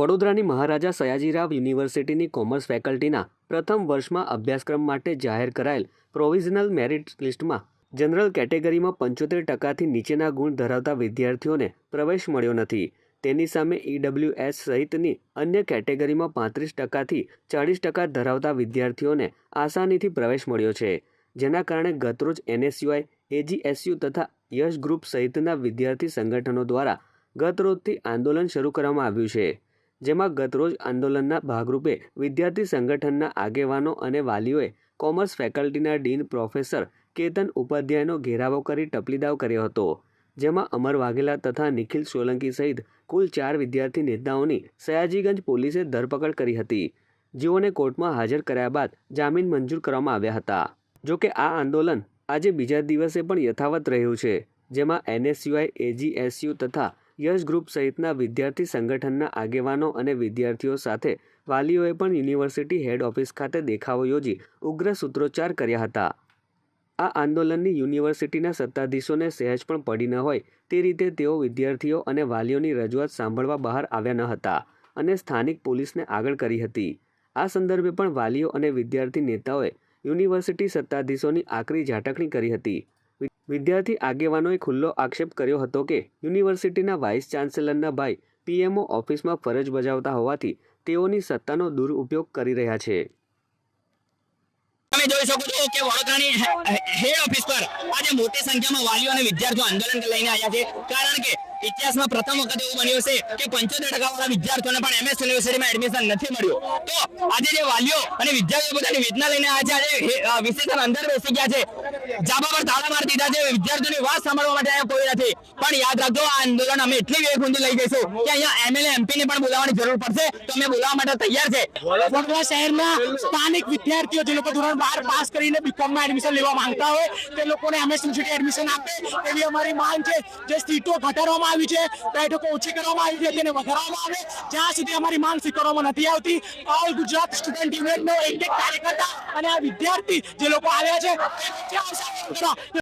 વડોદરાની મહારાજા સયાજીરાવ યુનિવર્સિટીની કોમર્સ ફેકલ્ટીના પ્રથમ વર્ષમાં અભ્યાસક્રમ માટે જાહેર કરાયેલ પ્રોવિઝનલ મેરિટ લિસ્ટમાં જનરલ કેટેગરીમાં પંચોતેર ટકાથી નીચેના ગુણ ધરાવતા વિદ્યાર્થીઓને પ્રવેશ મળ્યો નથી. તેની સામે ઈડબ્લ્યુએસ સહિતની અન્ય કેટેગરીમાં પાંત્રીસ ટકાથી ચાળીસ ટકા ધરાવતા વિદ્યાર્થીઓને આસાનીથી પ્રવેશ મળ્યો છે, જેના કારણે ગતરોજ એનએસયુઆઈ, એજીએસયુ તથા યશ ગ્રુપ સહિતના વિદ્યાર્થી સંગઠનો દ્વારા ગતરોજથી આંદોલન શરૂ કરવામાં આવ્યું છે. જેમાં ગતરોજ આંદોલનના ભાગરૂપે વિદ્યાર્થી સંગઠનના આગેવાનો અને વાલીઓએ કોમર્સ ફેકલ્ટીના ડીન પ્રોફેસર કેતન ઉપાધ્યાયનો ઘેરાવો કરી ટપલીદાવ કર્યો હતો, જેમાં અમર વાઘેલા તથા નિખિલ સોલંકી સહિત કુલ ચાર વિદ્યાર્થી નેતાઓની સયાજીગંજ પોલીસે ધરપકડ કરી હતી. જેઓને કોર્ટમાં હાજર કર્યા બાદ જામીન મંજૂર કરવામાં આવ્યા હતા. જો કે આ આંદોલન આજે બીજા દિવસે પણ યથાવત રહ્યું છે, જેમાં એનએસયુઆઈ, એજીએસયુ તથા યશ ગ્રુપ સહિતના વિદ્યાર્થી સંગઠનના આગેવાનો અને વિદ્યાર્થીઓ સાથે વાલીઓએ પણ યુનિવર્સિટી હેડ ઓફિસ ખાતે દેખાવો યોજી ઉગ્ર સૂત્રોચ્ચાર કર્યા હતા. આ આંદોલનની યુનિવર્સિટીના સત્તાધીશોને સહેજ પણ પડી ન હોય તે રીતે તેઓ વિદ્યાર્થીઓ અને વાલીઓની રજૂઆત સાંભળવા બહાર આવ્યા ન હતા અને સ્થાનિક પોલીસને આગળ કરી હતી. આ સંદર્ભે પણ વાલીઓ અને વિદ્યાર્થી નેતાઓએ યુનિવર્સિટી સત્તાધીશોની આકરી ઝાટકણી કરી હતી. વિદ્યાર્થી આગેવાનોએ ખુલ્લો આક્ષેપ કર્યો હતો કે યુનિવર્સિટીના વાઇસ ચાન્સેલરના ભાઈ પીએમઓ ઓફિસમાં ફરજ બજાવતા હોવાથી તેઓની સત્તાનો દુરુપયોગ કરી રહ્યા છે. જોઈ શકો છો કે વડોદરાની હેડ ઓફિસ પર આજે મોટી સંખ્યામાં વાલીઓ અને વિદ્યાર્થીઓ આંદોલન લઈને આવ્યા છે. કારણ કે ઇતિહાસમાં પ્રથમ વખત એવું બન્યું છે કે પંચોતેર ટકા વાળા વિદ્યાર્થીઓને પણ એમએસ યુનિવર્સિટીમાં એડમિશન નથી મળ્યું. તો આજે જે વાલીઓ અને વિદ્યાર્થીઓ પોતાની વેદના લઈને આજે આજે વિશેષણ અંદર બેસી ગયા છે. જાબા પર તાળા મારી દીધા છે. વિદ્યાર્થીઓની વાત સાંભળવા માટે અહીંયા કોઈ નથી. પણ યાદ રાખજો, આ આંદોલન અમે એટલી વેગુંદી લઈ જઈશું કે અહીંયા એમએલએ એમપી ને પણ બોલાવવાની જરૂર પડશે. તો અમે બોલાવવા માટે તૈયાર છે. વડોદરા શહેરના સ્થાનિક વિદ્યાર્થીઓ જે લોકો ધોરણ બાર પાસ કરીને બીકોમમાં એડમિશન લેવા માંગતા હોય, તે લોકોને અમે યુનિવર્સિટી એડમિશન આપે? એવી અમારી માંગ છે. જે સીટો ઘટાડવામાં આવી છે, બેઠકો ઓછી કરવામાં આવી છે, તેને વધારવામાં આવે. જ્યાં સુધી અમારી માંગ સ્વીકારવામાં નથી આવતી ઓલ ગુજરાત સ્ટુડન્ટ યુનિયનનો એક એક કાર્યકર્તા અને આ વિદ્યાર્થી જે લોકો આવ્યા છે તે વચ્ચે આવશે આંદોલન કરવા.